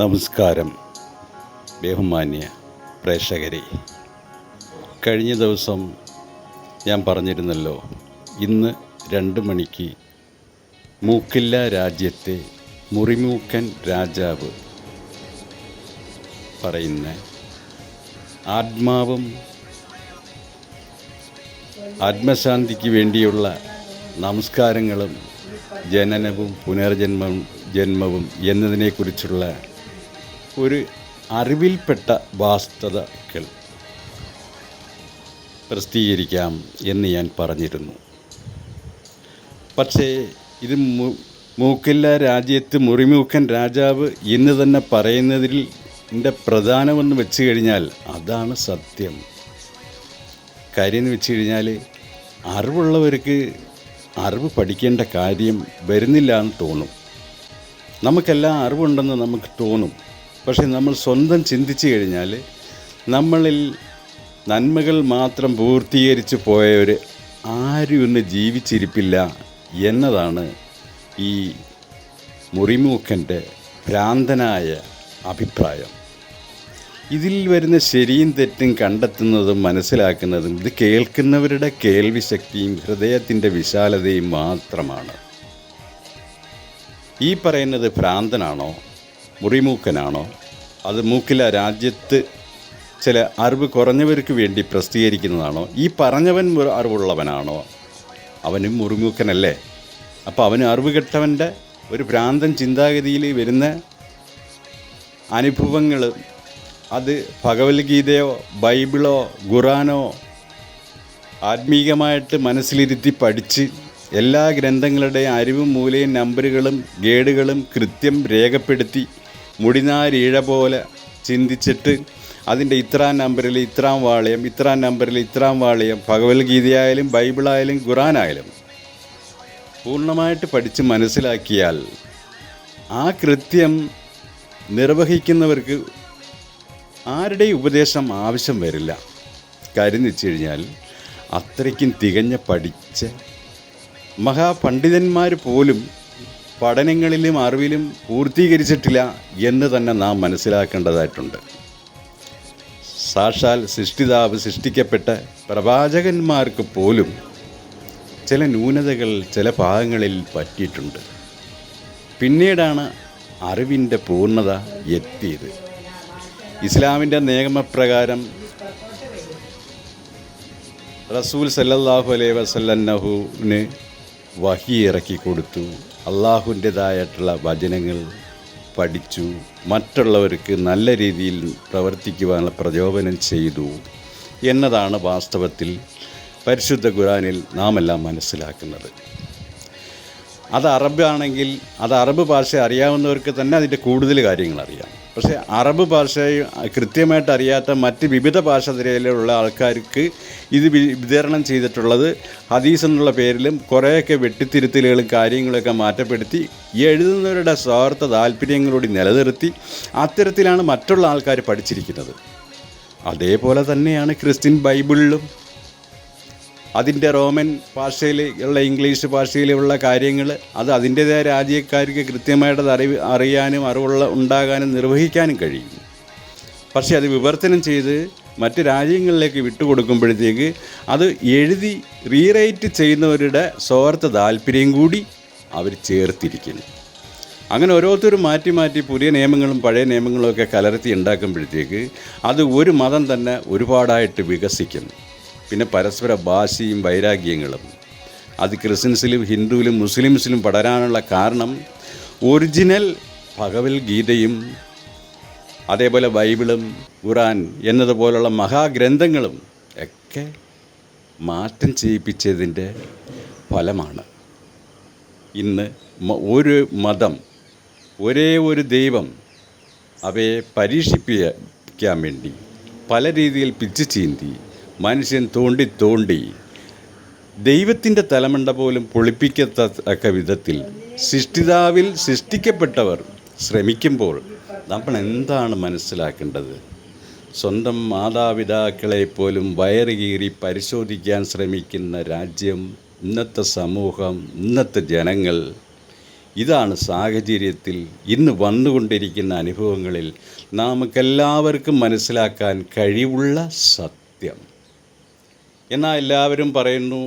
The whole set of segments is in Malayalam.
നമസ്കാരം. ബഹുമാന്യ പ്രേക്ഷകരെ കഴിഞ്ഞ ദിവസം ഞാൻ പറഞ്ഞിരുന്നല്ലോ ഇന്ന് രണ്ട് മണിക്ക് മൂക്കില്ല രാജ്യത്തെ മുറിമൂക്കൻ രാജാവ് പറയുന്ന ആത്മാവും ആത്മശാന്തിക്ക് വേണ്ടിയുള്ള നമസ്കാരങ്ങളും ജനനവും പുനർജന്മവും ജന്മവും എന്നതിനെക്കുറിച്ചുള്ള ഒരു അറിവിൽപ്പെട്ട വാസ്തവകൾ പ്രസിദ്ധീകരിക്കാം എന്ന് ഞാൻ പറഞ്ഞിരുന്നു. പക്ഷേ ഇത് മൂക്കില്ല രാജ്യത്ത് മുറിമൂക്കൻ രാജാവ് എന്ന് തന്നെ പറയുന്നതിൽ എന്റെ പ്രധാനമെന്ന് വെച്ച് കഴിഞ്ഞാൽ അതാണ് സത്യം. കാര്യം എന്ന് വെച്ച് കഴിഞ്ഞാൽ അറിവുള്ളവർക്ക് അറിവ് പഠിക്കേണ്ട കാര്യം വരുന്നില്ല എന്ന് തോന്നും. നമുക്കെല്ലാം അറിവുണ്ടെന്ന് നമുക്ക് തോന്നും. പക്ഷേ നമ്മൾ സ്വന്തം ചിന്തിച്ചു കഴിഞ്ഞാൽ നമ്മളിൽ നന്മകൾ മാത്രം പൂർത്തീകരിച്ച് പോയവർ ആരും ഇന്ന് ജീവിച്ചിരിപ്പില്ല എന്നതാണ് ഈ മുറിമൂക്കന്റെ ഭ്രാന്തനായ അഭിപ്രായം. ഇതിൽ വരുന്ന ശരിയും തെറ്റും കണ്ടെത്തുന്നതും മനസ്സിലാക്കുന്നതും ഇത് കേൾക്കുന്നവരുടെ കേൾവി ശക്തിയും ഹൃദയത്തിന്റെ വിശാലതയും മാത്രമാണ്. ഈ പറയുന്നത് ഭ്രാന്തനാണോ? മുറിമൂക്കനാണോ? അത് മൂക്കില രാജ്യത്ത് ചില അറിവ് കുറഞ്ഞവർക്ക് വേണ്ടി പ്രസിദ്ധീകരിക്കുന്നതാണോ? ഈ പറഞ്ഞവൻ അറിവുള്ളവനാണോ? അവനും മുറിമൂക്കനല്ലേ? അപ്പോൾ അവന് അറിവ് കെട്ടവന്റെ ഒരു ഭ്രാന്തൻ ചിന്താഗതിയിൽ വരുന്ന അനുഭവങ്ങൾ അത് ഭഗവത്ഗീതയോ ബൈബിളോ ഖുറാനോ ആത്മീകമായിട്ട് മനസ്സിലിരുത്തി പഠിച്ച് എല്ലാ ഗ്രന്ഥങ്ങളുടെയും അറിവും മൂലയും നമ്പറുകളും ഗേഡുകളും കൃത്യം രേഖപ്പെടുത്തി മുടിനാരിഴ പോലെ ചിന്തിച്ചിട്ട് അതിന്റെ ഇത്രാം നമ്പറിൽ ഇത്രാം വാളയം ഇത്രാം നമ്പറിൽ ഇത്രാം വാളയം ഭഗവത്ഗീതയായാലും ബൈബിളായാലും ഖുറാനായാലും പൂർണമായിട്ട് പഠിച്ച് മനസ്സിലാക്കിയാൽ ആ കൃത്യം നിർവഹിക്കുന്നവർക്ക് ആരുടെയും ഉപദേശം ആവശ്യം വരില്ല. കാര്യം വെച്ച് കഴിഞ്ഞാൽ അത്രയ്ക്കും തികഞ്ഞ പഠിച്ച മഹാപണ്ഡിതന്മാർ പോലും പഠനങ്ങളിലും അറിവിലും പൂർത്തീകരിച്ചിട്ടില്ല എന്ന് തന്നെ നാം മനസ്സിലാക്കേണ്ടതായിട്ടുണ്ട്. സാക്ഷാൽ സൃഷ്ടിതാവ് സൃഷ്ടിക്കപ്പെട്ട പ്രവാചകന്മാർക്ക് പോലും ചില ന്യൂനതകൾ ചില ഭാഗങ്ങളിൽ പറ്റിയിട്ടുണ്ട്. പിന്നീടാണ് അറിവിന്റെ പൂർണത എത്തിയത്. ഇസ്ലാമിന്റെ നിയമപ്രകാരം റസൂൽ സല്ലല്ലാഹു അലൈ വസല്ലന്നഹുവിന് വഹി ഇറക്കി കൊടുത്തു. അള്ളാഹുന്റെതായിട്ടുള്ള വചനങ്ങൾ പഠിച്ചു മറ്റുള്ളവർക്ക് നല്ല രീതിയിൽ പ്രവർത്തിക്കുവാനുള്ള പ്രചോദനം ചെയ്തു എന്നതാണ് വാസ്തവത്തിൽ പരിശുദ്ധ ഖുറാനിൽ നാം എല്ലാം മനസ്സിലാക്കുന്നത്. അത് അറബാണെങ്കിൽ അത് അറബ് ഭാഷ അറിയാവുന്നവർക്ക് തന്നെ അതിന്റെ കൂടുതൽ കാര്യങ്ങൾ അറിയാം. പക്ഷേ അറബ് ഭാഷ കൃത്യമായിട്ട് അറിയാത്ത മറ്റ് വിവിധ ഭാഷ തിരയിലുള്ള ആൾക്കാർക്ക് ഇത് വിതരണം ചെയ്തിട്ടുള്ളത് ഹദീസ് എന്നുള്ള പേരിലും കുറേയൊക്കെ വെട്ടിത്തിരുത്തലുകളും കാര്യങ്ങളൊക്കെ മാറ്റപ്പെടുത്തി എഴുതുന്നവരുടെ സ്വാർത്ഥ താല്പര്യങ്ങളോട് നിലനിർത്തി അത്തരത്തിലാണ് മറ്റുള്ള ആൾക്കാർ പഠിച്ചിരിക്കുന്നത്. അതേപോലെ തന്നെയാണ് ക്രിസ്ത്യൻ ബൈബിളിലും അതിന്റെ റോമൻ ഭാഷയിൽ ഉള്ള ഇംഗ്ലീഷ് ഭാഷയിലുള്ള കാര്യങ്ങൾ അത് അതിന്റേതായ രാജ്യക്കാർക്ക് കൃത്യമായിട്ട് അറിവ് അറിയാനും അറിവുള്ള ഉണ്ടാകാനും നിർവഹിക്കാനും കഴിയും. പക്ഷേ അത് വിവർത്തനം ചെയ്ത് മറ്റ് രാജ്യങ്ങളിലേക്ക് വിട്ടുകൊടുക്കുമ്പോഴത്തേക്ക് അത് എഴുതി റീറൈറ്റ് ചെയ്യുന്നവരുടെ സ്വാർത്ഥ താല്പര്യം കൂടി അവർ ചേർത്തിരിക്കുന്നു. അങ്ങനെ ഓരോരുത്തരും മാറ്റി മാറ്റി പുതിയ നിയമങ്ങളും പഴയ നിയമങ്ങളും ഒക്കെ കലർത്തി ഉണ്ടാക്കുമ്പോഴത്തേക്ക് അത് ഒരു മതം തന്നെ ഒരുപാടായിട്ട് വികസിക്കുന്നു. പിന്നെ പരസ്പര ഭാഷയും വൈരാഗ്യങ്ങളും. അത് ക്രിസ്ത്യൻസിലും ഹിന്ദുവിലും മുസ്ലിംസിലും പടരാനുള്ള കാരണം ഒറിജിനൽ ഭഗവത്ഗീതയും അതേപോലെ ബൈബിളും ഖുറാൻ എന്നതുപോലുള്ള മഹാഗ്രന്ഥങ്ങളും ഒക്കെ മാറ്റം ചെയ്യിപ്പിച്ചതിന്റെ ഫലമാണ്. ഇന്ന് ഒരു മതം ഒരേ ഒരു ദൈവം അവയെ പരീക്ഷിപ്പിക്കാൻ വേണ്ടി പല രീതിയിൽ പിച്ചു ചീന്തി മനുഷ്യൻ തോണ്ടി തോണ്ടി ദൈവത്തിന്റെ തലമണ്ട പോലും പൊളിപ്പിക്കത്തക്ക വിധത്തിൽ സൃഷ്ടിതാവിൽ സൃഷ്ടിക്കപ്പെട്ടവർ ശ്രമിക്കുമ്പോൾ നമ്മൾ എന്താണ് മനസ്സിലാക്കേണ്ടത്? സ്വന്തം മാതാപിതാക്കളെ പോലും വയറ് കീറി പരിശോധിക്കാൻ ശ്രമിക്കുന്ന രാജ്യം ഇന്നത്തെ സമൂഹം ഇന്നത്തെ ജനങ്ങൾ ഇതാണ് സാഹചര്യത്തിൽ ഇന്ന് വന്നുകൊണ്ടിരിക്കുന്ന അനുഭവങ്ങളിൽ നമുക്കെല്ലാവർക്കും മനസ്സിലാക്കാൻ കഴിവുള്ള സത്യം. എന്നാൽ എല്ലാവരും പറയുന്നു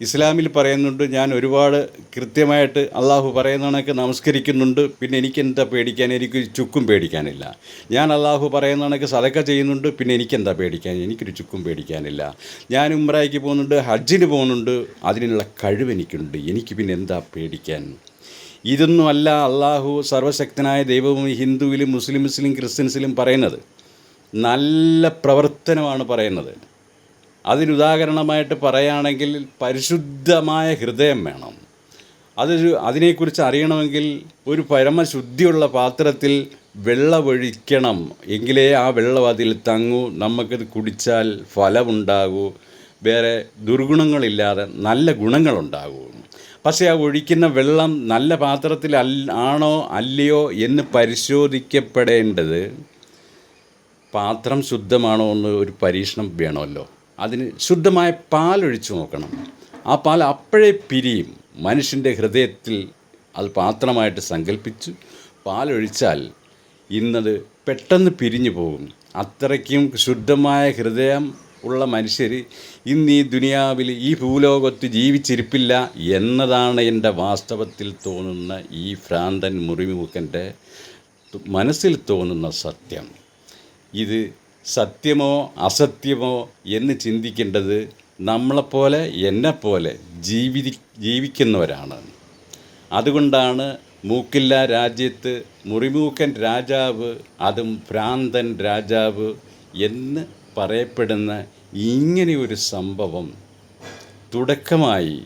ഇസ്ലാമിൽ പറയുന്നുണ്ട് ഞാൻ ഒരുപാട് കൃത്യമായിട്ട് അള്ളാഹു പറയുന്ന കണക്ക് നമസ്കരിക്കുന്നുണ്ട് പിന്നെ എനിക്ക് എന്താ പേടിക്കാൻ എനിക്ക് ചുക്കും പേടിക്കാനില്ല. ഞാൻ അള്ളാഹു പറയുന്ന കണക്ക് സതക്ക ചെയ്യുന്നുണ്ട് പിന്നെ എനിക്കെന്താ പേടിക്കാൻ എനിക്കൊരു ചുക്കും പേടിക്കാനില്ല. ഞാൻ ഉമ്രായിക്ക് പോകുന്നുണ്ട് ഹജ്ജിന് പോകുന്നുണ്ട് അതിനുള്ള കഴിവ് എനിക്കുണ്ട് എനിക്ക് പിന്നെ എന്താ പേടിക്കാൻ? ഇതൊന്നുമല്ല അള്ളാഹു സർവശക്തനായ ദൈവവും ഹിന്ദുവിലും മുസ്ലിംസിലും ക്രിസ്ത്യൻസിലും പറയുന്നത്. നല്ല പ്രവർത്തനമാണ് പറയുന്നത്. അതിനുദാഹരണമായിട്ട് പറയുകയാണെങ്കിൽ പരിശുദ്ധമായ ഹൃദയം വേണം. അതൊരു അതിനെക്കുറിച്ച് അറിയണമെങ്കിൽ ഒരു പരമശുദ്ധിയുള്ള പാത്രത്തിൽ വെള്ളമൊഴിക്കണം. എങ്കിലേ ആ വെള്ളം അതിൽ തങ്ങൂ. നമുക്കത് കുടിച്ചാൽ ഫലമുണ്ടാകൂ. വേറെ ദുർഗുണങ്ങളില്ലാതെ നല്ല ഗുണങ്ങളുണ്ടാകൂ. പക്ഷേ ആ ഒഴിക്കുന്ന വെള്ളം നല്ല പാത്രത്തിൽ ആണോ അല്ലയോ എന്ന് പരിശോധിക്കപ്പെടേണ്ടത് പാത്രം ശുദ്ധമാണോ എന്ന് ഒരു പരീക്ഷണം വേണമല്ലോ. അതിന് ശുദ്ധമായ പാലൊഴിച്ചു നോക്കണം. ആ പാൽ അപ്പോഴേ പിരിയും. മനുഷ്യന്റെ ഹൃദയത്തിൽ അത് പാത്രമായിട്ട് സങ്കല്പിച്ചു പാലൊഴിച്ചാൽ ഇന്നത് പെട്ടെന്ന് പിരിഞ്ഞു പോകും. അത്രയ്ക്കും ശുദ്ധമായ ഹൃദയം ഉള്ള മനുഷ്യർ ഇന്ന് ഈ ദുനിയാവിൽ ഈ ഭൂലോകത്ത് ജീവിച്ചിരിപ്പില്ല എന്നതാണ് എന്റെ വാസ്തവത്തിൽ തോന്നുന്ന ഈ ഭ്രാന്തൻ മുറിമുഖന്റെ മനസ്സിൽ തോന്നുന്ന സത്യം. ഇത് സത്യമോ അസത്യമോ എന്ന് ചിന്തിക്കേണ്ടത് നമ്മളെപ്പോലെ എന്നെപ്പോലെ ജീവി ജീവിക്കുന്നവരാണ്. അതുകൊണ്ടാണ് മൂക്കില്ല രാജ്യത്ത് മുറിമൂക്കൻ രാജാവ് അതും ഭ്രാന്തൻ രാജാവ് എന്ന് പറയപ്പെടുന്ന ഇങ്ങനെ ഒരു സംഭവം തുടക്കമായി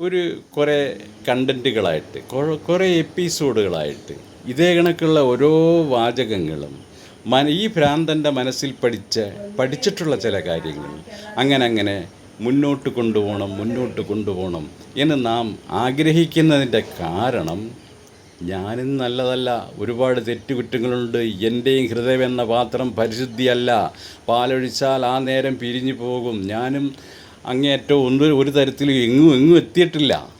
ഒരു കുറേ കണ്ടന്റുകളായിട്ട് കുറേ എപ്പിസോഡുകളായിട്ട്. ഇതേ കണക്കുള്ള ഓരോ വാചകങ്ങളും മന ഈ ഭ്രാന്തന്റെ മനസ്സിൽ പഠിച്ച പഠിച്ചിട്ടുള്ള ചില കാര്യങ്ങൾ. അങ്ങനെ അങ്ങനെ മുന്നോട്ട് കൊണ്ടുപോകണം മുന്നോട്ട് കൊണ്ടുപോകണം എന്ന് നാം ആഗ്രഹിക്കുന്നതിന്റെ കാരണം ഞാനും നല്ലതല്ല ഒരുപാട് തെറ്റുകുറ്റങ്ങളുണ്ട് എന്റെയും ഹൃദയം എന്ന പാത്രം പരിശുദ്ധിയല്ല പാലൊഴിച്ചാൽ ആ നേരം പിരിഞ്ഞു പോകും. ഞാനും അങ്ങേറ്റവും ഒന്നും ഒരു തരത്തിലും എങ്ങും എങ്ങും എത്തിയിട്ടില്ല.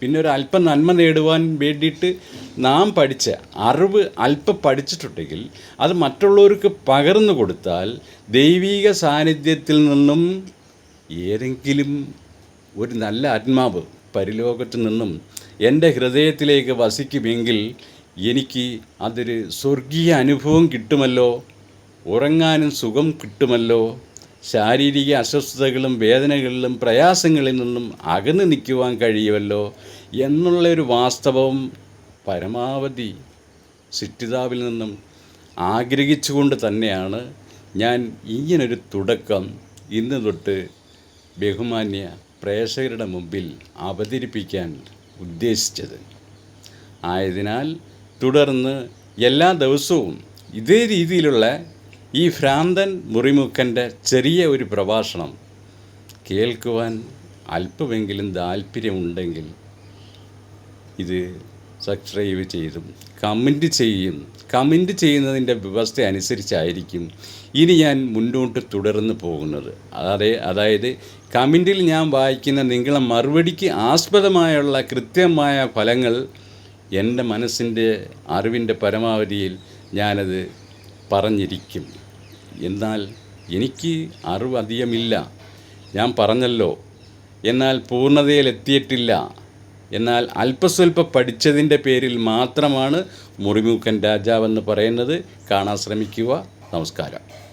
പിന്നെ ഒരു അല്പം നന്മ നേടുവാൻ വേണ്ടിയിട്ട് നാം പഠിച്ച അറിവ് അല്പം പഠിച്ചിട്ടുണ്ടെങ്കിൽ അത് മറ്റുള്ളവർക്ക് പകർന്നു കൊടുത്താൽ ദൈവീക സാന്നിധ്യത്തിൽ നിന്നും ഏതെങ്കിലും ഒരു നല്ല ആത്മാവ് പരിലോകത്തു നിന്നും എന്റെ ഹൃദയത്തിലേക്ക് വസിക്കുമെങ്കിൽ എനിക്ക് അതൊരു സ്വർഗീയ അനുഭവം കിട്ടുമല്ലോ. ഉറങ്ങാനും സുഖം കിട്ടുമല്ലോ. ശാരീരിക അസ്വസ്ഥതകളും വേദനകളിലും പ്രയാസങ്ങളിൽ നിന്നും അകന്നു നിൽക്കുവാൻ കഴിയുമല്ലോ എന്നുള്ളൊരു വാസ്തവം പരമാവധി സിറ്റിതാവിൽ നിന്നും ആഗ്രഹിച്ചുകൊണ്ട് തന്നെയാണ് ഞാൻ ഇങ്ങനൊരു തുടക്കം ഇന്ന് തൊട്ട് ബഹുമാന്യ പ്രേക്ഷകരുടെ മുമ്പിൽ അവതരിപ്പിക്കാൻ ഉദ്ദേശിച്ചത്. ആയതിനാൽ തുടർന്ന് എല്ലാ ദിവസവും ഇതേ രീതിയിലുള്ള ഈ ഭ്രാന്തൻ മുറിമുക്കന്റെ ചെറിയ ഒരു പ്രഭാഷണം കേൾക്കുവാൻ അല്പമെങ്കിലും താല്പര്യമുണ്ടെങ്കിൽ ഇത് സബ്സ്ക്രൈബ് ചെയ്തും കമന്റ് ചെയ്യും. കമന്റ് ചെയ്യുന്നതിന്റെ വ്യവസ്ഥ അനുസരിച്ചായിരിക്കും ഇനി ഞാൻ മുന്നോട്ട് തുടർന്ന് പോകുന്നത്. അതെ അതായത് കമന്റിൽ ഞാൻ വായിക്കുന്ന നിങ്ങളെ മറുപടിക്ക് ആസ്പദമായുള്ള കൃത്യമായ ഫലങ്ങൾ എന്റെ മനസ്സിന്റെ അറിവിന്റെ പരമാവധിയിൽ ഞാനത് പറഞ്ഞിരിക്കും. എന്നാൽ എനിക്ക് അറിവ് അധികമില്ല ഞാൻ പറഞ്ഞല്ലോ എന്നാൽ പൂർണതയിലെത്തിയിട്ടില്ല. എന്നാൽ അല്പസ്വല്പം പഠിച്ചതിന്റെ പേരിൽ മാത്രമാണ് മുറിമൂക്കൻ രാജാവെന്ന് പറയുന്നത്. കാണാൻ ശ്രമിക്കുക. നമസ്കാരം.